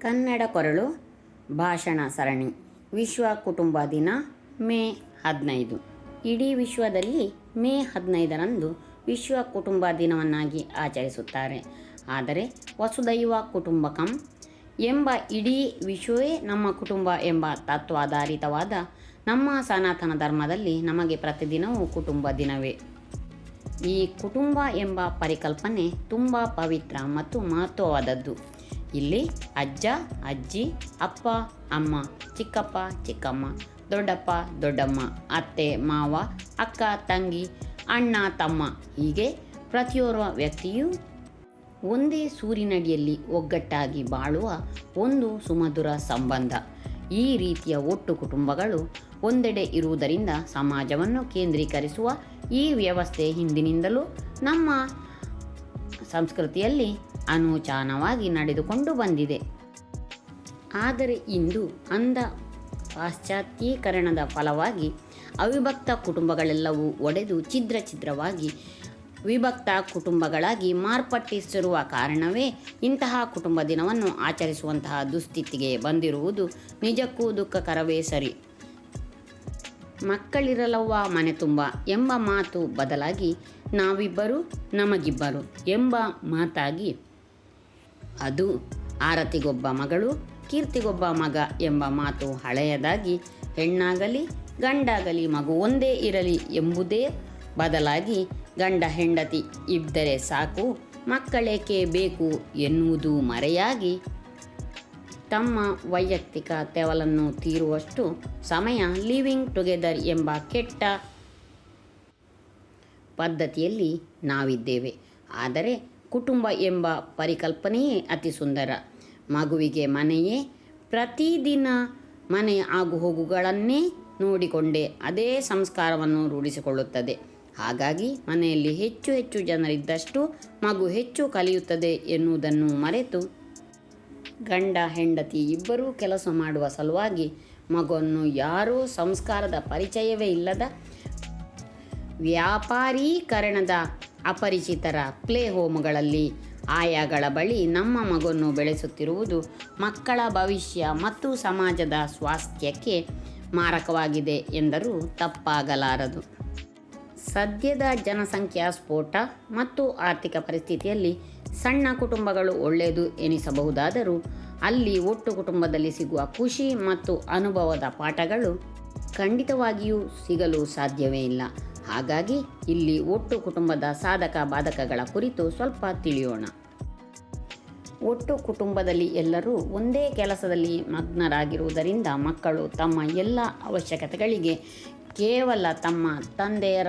ಕನ್ನಡ ಕೊರಳು ಭಾಷಣ ಸರಣಿ ವಿಶ್ವ ಕುಟುಂಬ ದಿನ ಮೇ ಹದಿನೈದು. ಇಡೀ ವಿಶ್ವದಲ್ಲಿ ಮೇ ಹದಿನೈದರಂದು ವಿಶ್ವ ಕುಟುಂಬ ದಿನವನ್ನಾಗಿ ಆಚರಿಸುತ್ತಾರೆ. ಆದರೆ ವಸುದೈವ ಕುಟುಂಬಕಂ ಎಂಬ ಇಡೀ ವಿಶ್ವವೇ ನಮ್ಮ ಕುಟುಂಬ ಎಂಬ ತತ್ವಾಧಾರಿತವಾದ ನಮ್ಮ ಸನಾತನ ಧರ್ಮದಲ್ಲಿ ನಮಗೆ ಪ್ರತಿದಿನವೂ ಕುಟುಂಬ ದಿನವೇ. ಈ ಕುಟುಂಬ ಎಂಬ ಪರಿಕಲ್ಪನೆ ತುಂಬ ಪವಿತ್ರ ಮತ್ತು ಮಹತ್ವವಾದದ್ದು. ಇಲ್ಲಿ ಅಜ್ಜ, ಅಜ್ಜಿ, ಅಪ್ಪ, ಅಮ್ಮ, ಚಿಕ್ಕಪ್ಪ, ಚಿಕ್ಕಮ್ಮ, ದೊಡ್ಡಪ್ಪ, ದೊಡ್ಡಮ್ಮ, ಅತ್ತೆ, ಮಾವ, ಅಕ್ಕ, ತಂಗಿ, ಅಣ್ಣ, ತಮ್ಮ ಹೀಗೆ ಪ್ರತಿಯೋರ್ವ ವ್ಯಕ್ತಿಯೂ ಒಂದೇ ಸೂರಿನಡಿಯಲ್ಲಿ ಒಗ್ಗಟ್ಟಾಗಿ ಬಾಳುವ ಒಂದು ಸುಮಧುರ ಸಂಬಂಧ. ಈ ರೀತಿಯ ಒಟ್ಟು ಕುಟುಂಬಗಳು ಒಂದೆಡೆ ಇರುವುದರಿಂದ ಸಮಾಜವನ್ನು ಕೇಂದ್ರೀಕರಿಸುವ ಈ ವ್ಯವಸ್ಥೆ ಹಿಂದಿನಿಂದಲೂ ನಮ್ಮ ಸಂಸ್ಕೃತಿಯಲ್ಲಿ ಅನೂಚಾನವಾಗಿ ನಡೆದುಕೊಂಡು ಬಂದಿದೆ. ಆದರೆ ಇಂದು ಅಂಧ ಪಾಶ್ಚಾತ್ಯೀಕರಣದ ಫಲವಾಗಿ ಅವಿಭಕ್ತ ಕುಟುಂಬಗಳೆಲ್ಲವೂ ಒಡೆದು ಛಿದ್ರ ಛಿದ್ರವಾಗಿ ವಿಭಕ್ತ ಕುಟುಂಬಗಳಾಗಿ ಮಾರ್ಪಟ್ಟಿಸಿರುವ ಕಾರಣವೇ ಇಂತಹ ಕುಟುಂಬ ದಿನವನ್ನು ಆಚರಿಸುವಂತಹ ದುಸ್ಥಿತಿಗೆ ಬಂದಿರುವುದು ನಿಜಕ್ಕೂ ದುಃಖಕರವೇ ಸರಿ. ಮಕ್ಕಳಿರಲವ್ವ ಮನೆ ತುಂಬ ಎಂಬ ಮಾತು ಬದಲಾಗಿ ನಾವಿಬ್ಬರು ನಮಗಿಬ್ಬರು ಎಂಬ ಮಾತಾಗಿ ಅದು ಆರತಿಗೊಬ್ಬ ಮಗಳು, ಕೀರ್ತಿಗೊಬ್ಬ ಮಗ ಎಂಬ ಮಾತು ಹಳೆಯದಾಗಿ, ಹೆಣ್ಣಾಗಲಿ, ಗಂಡಾಗಲಿ ಮಗು ಒಂದೇ ಇರಲಿ ಎಂಬುದೇ ಬದಲಾಗಿ ಗಂಡ ಹೆಂಡತಿ ಇದ್ದರೆ ಸಾಕು, ಮಕ್ಕಳೇಕೆ ಬೇಕು ಎನ್ನುವುದು ಮರೆಯಾಗಿ ತಮ್ಮ ವೈಯಕ್ತಿಕ ತೆವಲನ್ನು ತೀರುವಷ್ಟು ಸಮಯ ಲಿವಿಂಗ್ ಟುಗೆದರ್ ಎಂಬ ಕೆಟ್ಟ ಪದ್ಧತಿಯಲ್ಲಿ ನಾವಿದ್ದೇವೆ. ಆದರೆ ಕುಟುಂಬ ಎಂಬ ಪರಿಕಲ್ಪನೆಯೇ ಅತಿ ಸುಂದರ. ಮಗುವಿಗೆ ಮನೆಯೇ ಪ್ರತಿದಿನ ಮನೆ ಆಗುಹೋಗುಗಳನ್ನೇ ನೋಡಿಕೊಂಡೇ ಅದೇ ಸಂಸ್ಕಾರವನ್ನು ರೂಢಿಸಿಕೊಳ್ಳುತ್ತದೆ. ಹಾಗಾಗಿ ಮನೆಯಲ್ಲಿ ಹೆಚ್ಚು ಹೆಚ್ಚು ಜನರಿದ್ದಷ್ಟು ಮಗು ಹೆಚ್ಚು ಕಲಿಯುತ್ತದೆ ಎನ್ನುವುದನ್ನು ಮರೆತು ಗಂಡ, ಹೆಂಡತಿ ಇಬ್ಬರೂ ಕೆಲಸ ಮಾಡುವ ಸಲುವಾಗಿ ಮಗುವನ್ನು ಯಾರೂ ಸಂಸ್ಕಾರದ ಪರಿಚಯವೇ ಇಲ್ಲದ ವ್ಯಾಪಾರೀಕರಣದ ಅಪರಿಚಿತರ ಪ್ಲೇ ಹೋಮ್ಗಳಲ್ಲಿ ಆಯಾಗಳ ಬಳಿ ನಮ್ಮ ಮಗನ್ನು ಬೆಳೆಸುತ್ತಿರುವುದು ಮಕ್ಕಳ ಭವಿಷ್ಯ ಮತ್ತು ಸಮಾಜದ ಸ್ವಾಸ್ಥ್ಯಕ್ಕೆ ಮಾರಕವಾಗಿದೆ ಎಂದರೂ ತಪ್ಪಾಗಲಾರದು. ಸದ್ಯದ ಜನಸಂಖ್ಯಾ ಸ್ಫೋಟ ಮತ್ತು ಆರ್ಥಿಕ ಪರಿಸ್ಥಿತಿಯಲ್ಲಿ ಸಣ್ಣ ಕುಟುಂಬಗಳು ಒಳ್ಳೆಯದು ಎನಿಸಬಹುದಾದರೂ ಅಲ್ಲಿ ಒಟ್ಟು ಕುಟುಂಬದಲ್ಲಿ ಸಿಗುವ ಖುಷಿ ಮತ್ತು ಅನುಭವದ ಪಾಠಗಳು ಖಂಡಿತವಾಗಿಯೂ ಸಿಗಲು ಸಾಧ್ಯವೇ ಇಲ್ಲ. ಹಾಗಾಗಿ ಇಲ್ಲಿ ಒಟ್ಟು ಕುಟುಂಬದ ಸಾಧಕ ಬಾಧಕಗಳ ಕುರಿತು ಸ್ವಲ್ಪ ತಿಳಿಯೋಣ. ಒಟ್ಟು ಕುಟುಂಬದಲ್ಲಿ ಎಲ್ಲರೂ ಒಂದೇ ಕೆಲಸದಲ್ಲಿ ಮಗ್ನರಾಗಿರುವುದರಿಂದ ಮಕ್ಕಳು ತಮ್ಮ ಎಲ್ಲ ಅವಶ್ಯಕತೆಗಳಿಗೆ ಕೇವಲ ತಮ್ಮ ತಂದೆಯರ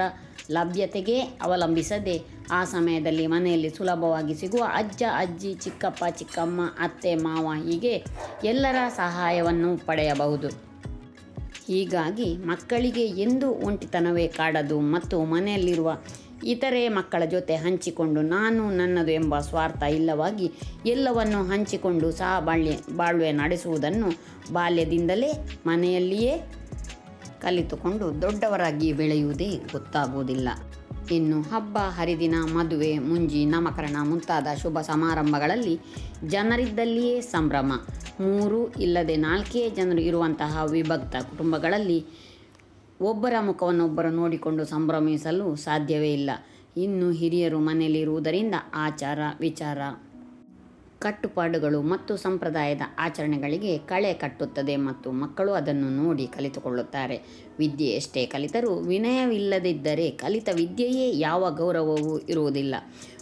ಲಭ್ಯತೆಗೆ ಅವಲಂಬಿಸದೆ ಆ ಸಮಯದಲ್ಲಿ ಮನೆಯಲ್ಲಿ ಸುಲಭವಾಗಿ ಸಿಗುವ ಅಜ್ಜ, ಅಜ್ಜಿ, ಚಿಕ್ಕಪ್ಪ, ಚಿಕ್ಕಮ್ಮ, ಅತ್ತೆ, ಮಾವ ಹೀಗೆ ಎಲ್ಲರ ಸಹಾಯವನ್ನು ಪಡೆಯಬಹುದು. ಹೀಗಾಗಿ ಮಕ್ಕಳಿಗೆ ಎಂದು ಒಂಟಿತನವೇ ಕಾಡದು ಮತ್ತು ಮನೆಯಲ್ಲಿರುವ ಇತರೆ ಮಕ್ಕಳ ಜೊತೆ ಹಂಚಿಕೊಂಡು ನಾನು ನನ್ನದು ಎಂಬ ಸ್ವಾರ್ಥ ಇಲ್ಲವಾಗಿ ಎಲ್ಲವನ್ನು ಹಂಚಿಕೊಂಡು ಸಹ ಬಾಳ್ವೆ ಬಾಳ್ವೆ ನಡೆಸುವುದನ್ನು ಬಾಲ್ಯದಿಂದಲೇ ಮನೆಯಲ್ಲಿಯೇ ಕಲಿತುಕೊಂಡು ದೊಡ್ಡವರಾಗಿ ಬೆಳೆಯುವುದೇ ಗೊತ್ತಾಗುವುದಿಲ್ಲ. ಇನ್ನು ಹಬ್ಬ, ಹರಿದಿನ, ಮದುವೆ, ಮುಂಜಿ, ನಾಮಕರಣ ಮುಂತಾದ ಶುಭ ಸಮಾರಂಭಗಳಲ್ಲಿ ಜನರಿದ್ದಲ್ಲಿಯೇ ಸಂಭ್ರಮ. ಮೂರು ಇಲ್ಲದೆ ನಾಲ್ಕೇ ಜನರು ಇರುವಂತಹ ವಿಭಕ್ತ ಕುಟುಂಬಗಳಲ್ಲಿ ಒಬ್ಬರ ಮುಖವನ್ನೊಬ್ಬರು ನೋಡಿಕೊಂಡು ಸಂಭ್ರಮಿಸಲು ಸಾಧ್ಯವೇ ಇಲ್ಲ. ಇನ್ನು ಹಿರಿಯರು ಮನೆಯಲ್ಲಿರುವುದರಿಂದ ಆಚಾರ, ವಿಚಾರ ಕಟ್ಟುಪಾಡುಗಳು ಮತ್ತು ಸಂಪ್ರದಾಯದ ಆಚರಣೆಗಳಿಗೆ ಕಳೆ ಕಟ್ಟುತ್ತದೆ ಮತ್ತು ಮಕ್ಕಳು ಅದನ್ನು ನೋಡಿ ಕಲಿತುಕೊಳ್ಳುತ್ತಾರೆ. ವಿದ್ಯೆ ಎಷ್ಟೇ ಕಲಿತರೂ ವಿನಯವಿಲ್ಲದಿದ್ದರೆ ಕಲಿತ ವಿದ್ಯೆಯೇ ಯಾವ ಗೌರವವೂ ಇರುವುದಿಲ್ಲ.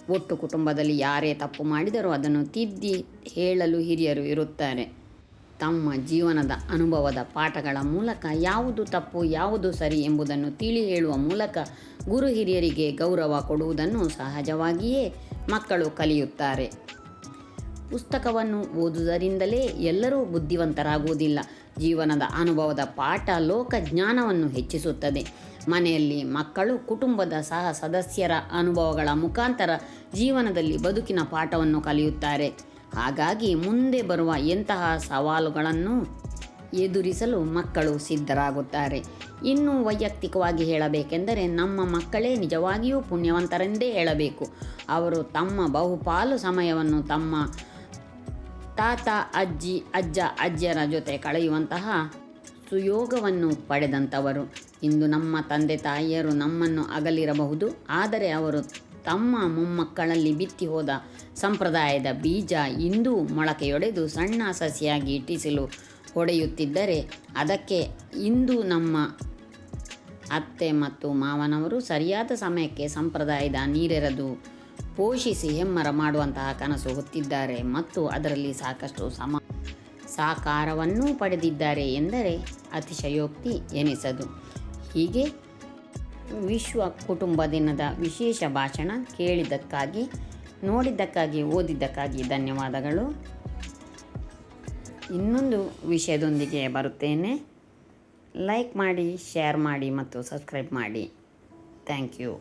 ಒಟ್ಟು ಕುಟುಂಬದಲ್ಲಿ ಯಾರೇ ತಪ್ಪು ಮಾಡಿದರೂ ಅದನ್ನು ತಿದ್ದಿ ಹೇಳಲು ಹಿರಿಯರು ಇರುತ್ತಾರೆ. ತಮ್ಮ ಜೀವನದ ಅನುಭವದ ಪಾಠಗಳ ಮೂಲಕ ಯಾವುದು ತಪ್ಪು, ಯಾವುದು ಸರಿ ಎಂಬುದನ್ನು ತಿಳಿ ಹೇಳುವ ಮೂಲಕ ಗುರು ಹಿರಿಯರಿಗೆ ಗೌರವ ಕೊಡುವುದನ್ನು ಸಹಜವಾಗಿಯೇ ಮಕ್ಕಳು ಕಲಿಯುತ್ತಾರೆ. ಪುಸ್ತಕವನ್ನು ಓದುವುದರಿಂದಲೇ ಎಲ್ಲರೂ ಬುದ್ಧಿವಂತರಾಗುವುದಿಲ್ಲ. ಜೀವನದ ಅನುಭವದ ಪಾಠ ಲೋಕ ಜ್ಞಾನವನ್ನು ಹೆಚ್ಚಿಸುತ್ತದೆ. ಮನೆಯಲ್ಲಿ ಮಕ್ಕಳು, ಕುಟುಂಬದ ಸಹ ಸದಸ್ಯರ ಅನುಭವಗಳ ಮುಖಾಂತರ ಜೀವನದಲ್ಲಿ ಬದುಕಿನ ಪಾಠವನ್ನು ಕಲಿಯುತ್ತಾರೆ. ಹಾಗಾಗಿ ಮುಂದೆ ಬರುವ ಎಂತಹ ಸವಾಲುಗಳನ್ನು ಎದುರಿಸಲು ಮಕ್ಕಳು ಸಿದ್ಧರಾಗುತ್ತಾರೆ. ಇನ್ನು ವೈಯಕ್ತಿಕವಾಗಿ ಹೇಳಬೇಕೆಂದರೆ ನಮ್ಮ ಮಕ್ಕಳೇ ನಿಜವಾಗಿಯೂ ಪುಣ್ಯವಂತರೆಂದೇ ಹೇಳಬೇಕು. ಅವರು ತಮ್ಮ ಬಹುಪಾಲು ಸಮಯವನ್ನು ತಮ್ಮ ತಾತ, ಅಜ್ಜಿ, ಅಜ್ಜ ಅಜ್ಜಿಯರ ಜೊತೆ ಕಳೆಯುವಂತಹ ಸುಯೋಗವನ್ನು ಪಡೆದಂಥವರು. ಇಂದು ನಮ್ಮ ತಂದೆ ತಾಯಿಯರು ನಮ್ಮನ್ನು ಅಗಲಿರಬಹುದು, ಆದರೆ ಅವರು ತಮ್ಮ ಮೊಮ್ಮಕ್ಕಳಲ್ಲಿ ಬಿತ್ತಿ ಹೋದ ಸಂಪ್ರದಾಯದ ಬೀಜ ಇಂದು ಮೊಳಕೆಯೊಡೆದು ಸಣ್ಣ ಸಸಿಯಾಗಿ ಇಟ್ಟಿಸಲು ಹೊಡೆಯುತ್ತಿದ್ದರೆ, ಅದಕ್ಕೆ ಇಂದು ನಮ್ಮ ಅತ್ತೆ ಮತ್ತು ಮಾವನವರು ಸರಿಯಾದ ಸಮಯಕ್ಕೆ ಸಂಪ್ರದಾಯದ ನೀರೆರೆದು ಪೋಷಿಸಿ ಹೆಮ್ಮರ ಮಾಡುವಂತಹ ಕನಸು ಹೊತ್ತಿದ್ದಾರೆ ಮತ್ತು ಅದರಲ್ಲಿ ಸಾಕಷ್ಟು ಸಮ ಸಾಕಾರವನ್ನೂ ಪಡೆದಿದ್ದಾರೆ ಎಂದರೆ ಅತಿಶಯೋಕ್ತಿ ಎನಿಸದು. ಹೀಗೆ ವಿಶ್ವ ಕುಟುಂಬ ದಿನದ ವಿಶೇಷ ಭಾಷಣ ಕೇಳಿದ್ದಕ್ಕಾಗಿ, ನೋಡಿದ್ದಕ್ಕಾಗಿ, ಓದಿದ್ದಕ್ಕಾಗಿ ಧನ್ಯವಾದಗಳು. ಇನ್ನೊಂದು ವಿಷಯದೊಂದಿಗೆ ಬರುತ್ತೇನೆ. ಲೈಕ್ ಮಾಡಿ, ಶೇರ್ ಮಾಡಿ ಮತ್ತು ಸಬ್ಸ್ಕ್ರೈಬ್ ಮಾಡಿ. Thank you.